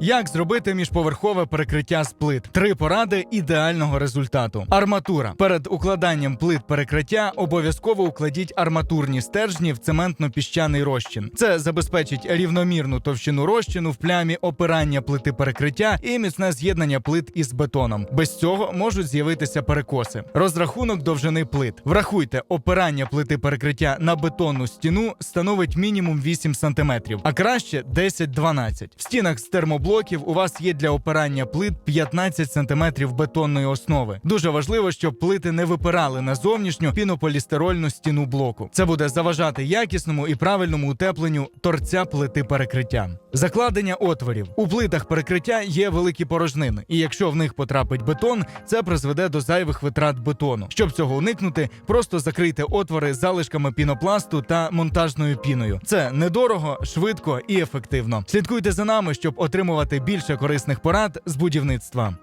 Як зробити міжповерхове перекриття з плит? Три поради ідеального результату. Арматура. Перед укладанням плит перекриття обов'язково укладіть арматурні стержні в цементно-піщаний розчин. Це забезпечить рівномірну товщину розчину в плямі опирання плити перекриття і міцне з'єднання плит із бетоном. Без цього можуть з'явитися перекоси. Розрахунок довжини плит. Врахуйте, опирання плити перекриття на бетонну стіну становить мінімум 8 см, а краще 10-12. В стінах з термоблоків у вас є для опирання плит 15 см бетонної основи. Дуже важливо, щоб плити не випирали на зовнішню пінополістирольну стіну блоку. Це буде заважати якісному і правильному утепленню торця плити перекриття. Закладення отворів у плитах перекриття є великі порожнини, і якщо в них потрапить бетон, це призведе до зайвих витрат бетону. Щоб цього уникнути, просто закрийте отвори залишками пінопласту та монтажною піною. Це недорого, швидко і ефективно. Слідкуйте за нами, щоб отримувати більше корисних порад з будівництва.